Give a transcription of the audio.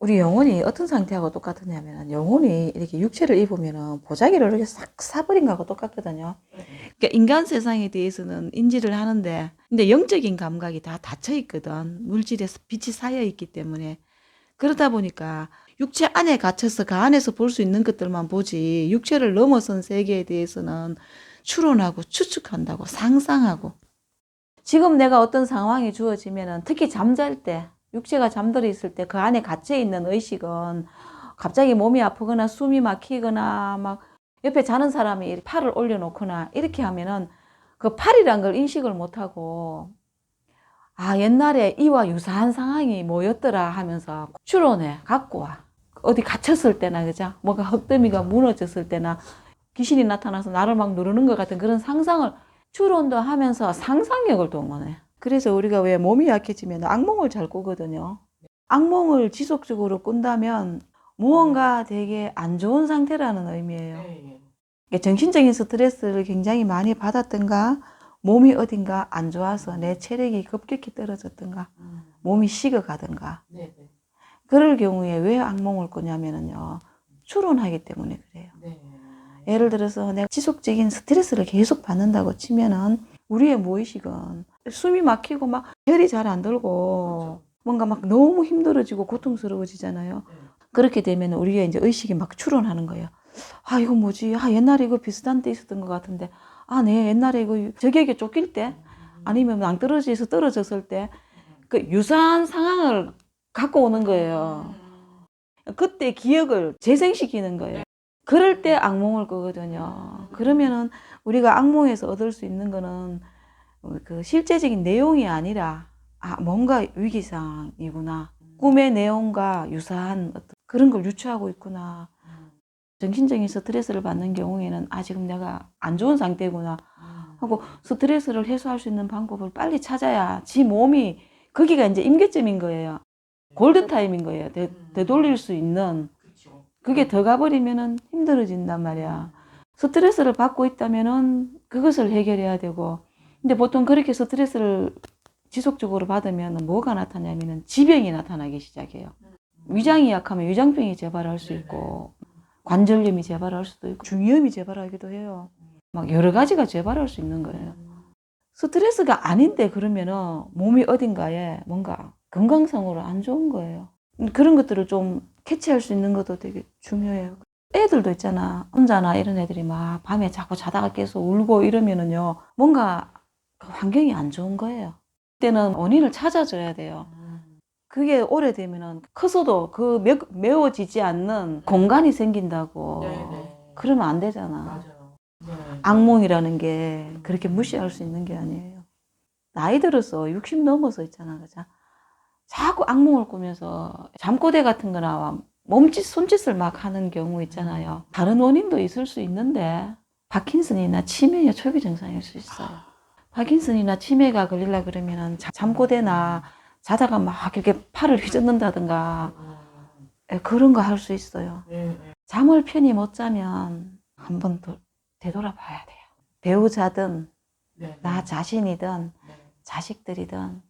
우리 영혼이 어떤 상태하고 똑같으냐면 영혼이 이렇게 육체를 입으면은 보자기를 이렇게 싹 사버린 거하고 똑같거든요. 그러니까 인간 세상에 대해서는 인지를 하는데 근데 영적인 감각이 다 닫혀 있거든. 물질에서 빛이 쌓여 있기 때문에 그러다 보니까 육체 안에 갇혀서 그 안에서 볼 수 있는 것들만 보지 육체를 넘어선 세계에 대해서는 추론하고 추측한다고 상상하고 지금 내가 어떤 상황이 주어지면은 특히 잠잘 때 육체가 잠들어 있을 때 그 안에 갇혀 있는 의식은 갑자기 몸이 아프거나 숨이 막히거나 막 옆에 자는 사람이 팔을 올려놓거나 이렇게 하면은 그 팔이란 걸 인식을 못하고 아 옛날에 이와 유사한 상황이 뭐였더라 하면서 추론해 갖고 와. 어디 갇혔을 때나 그죠? 뭔가 흙더미가 무너졌을 때나 귀신이 나타나서 나를 막 누르는 것 같은 그런 상상을 추론도 하면서 상상력을 동원해. 그래서 우리가 왜 몸이 약해지면 악몽을 잘 꾸거든요. 악몽을 지속적으로 꾼다면 무언가 되게 안 좋은 상태라는 의미예요. 그러니까 정신적인 스트레스를 굉장히 많이 받았던가, 몸이 어딘가 안 좋아서 내 체력이 급격히 떨어졌던가, 몸이 식어가든가. 그럴 경우에 왜 악몽을 꾸냐면요. 추론하기 때문에 그래요. 예를 들어서 내가 지속적인 스트레스를 계속 받는다고 치면은 우리의 무의식은 숨이 막히고 막 혈이 잘 안 돌고 뭔가 막 너무 힘들어지고 고통스러워지잖아요. 그렇게 되면 우리가 이제 의식이 막 추론하는 거예요. 아, 이거 뭐지? 아, 옛날에 이거 비슷한 때 있었던 것 같은데. 아, 네, 옛날에 이거 적에게 쫓길 때 아니면 낭떠러지에서 떨어졌을 때 그 유사한 상황을 갖고 오는 거예요. 그때 기억을 재생시키는 거예요. 그럴 때 악몽을 꾸거든요. 그러면은 우리가 악몽에서 얻을 수 있는 거는 그 실제적인 내용이 아니라 아 뭔가 위기상이구나. 꿈의 내용과 유사한 어떤 그런 걸 유추하고 있구나. 정신적인 스트레스를 받는 경우에는 아 지금 내가 안 좋은 상태구나 하고 스트레스를 해소할 수 있는 방법을 빨리 찾아야 지 몸이 거기가 이제 임계점인 거예요. 골든 타임인 거예요. 되, 되돌릴 수 있는 그게 더 가버리면은 힘들어진단 말이야. 스트레스를 받고 있다면은 그것을 해결해야 되고. 근데 보통 그렇게 스트레스를 지속적으로 받으면 뭐가 나타나냐면은 지병이 나타나기 시작해요. 위장이 약하면 위장병이 재발할 수 있고, 관절염이 재발할 수도 있고, 중이염이 재발하기도 해요. 막 여러 가지가 재발할 수 있는 거예요. 스트레스가 아닌데 그러면은 몸이 어딘가에 뭔가 건강상으로 안 좋은 거예요. 그런 것들을 좀 캐치할 수 있는 것도 되게 중요해요. 애들도 있잖아. 혼자나 이런 애들이 막 밤에 자꾸 자다가 계속 울고 이러면은요. 뭔가 그 환경이 안 좋은 거예요. 그때는 원인을 찾아줘야 돼요. 그게 오래되면은 커서도 그 매, 메워지지 않는 공간이 생긴다고. 그러면 안 되잖아. 악몽이라는 게 그렇게 무시할 수 있는 게 아니에요. 나이 들어서 60 넘어서 있잖아. 그죠? 자꾸 악몽을 꾸면서 잠꼬대 같은 거나 몸짓, 손짓을 막 하는 경우 있잖아요. 다른 원인도 있을 수 있는데, 파킨슨이나 치매의 초기 증상일 수 있어요. 파킨슨이나 치매가 걸리려 그러면은 자- 잠꼬대나 자다가 막 이렇게 팔을 휘젓는다든가, 예, 그런 거 할 수 있어요. 잠을 편히 못 자면 한번더 되돌아봐야 돼요. 배우자든, 나 자신이든, 자식들이든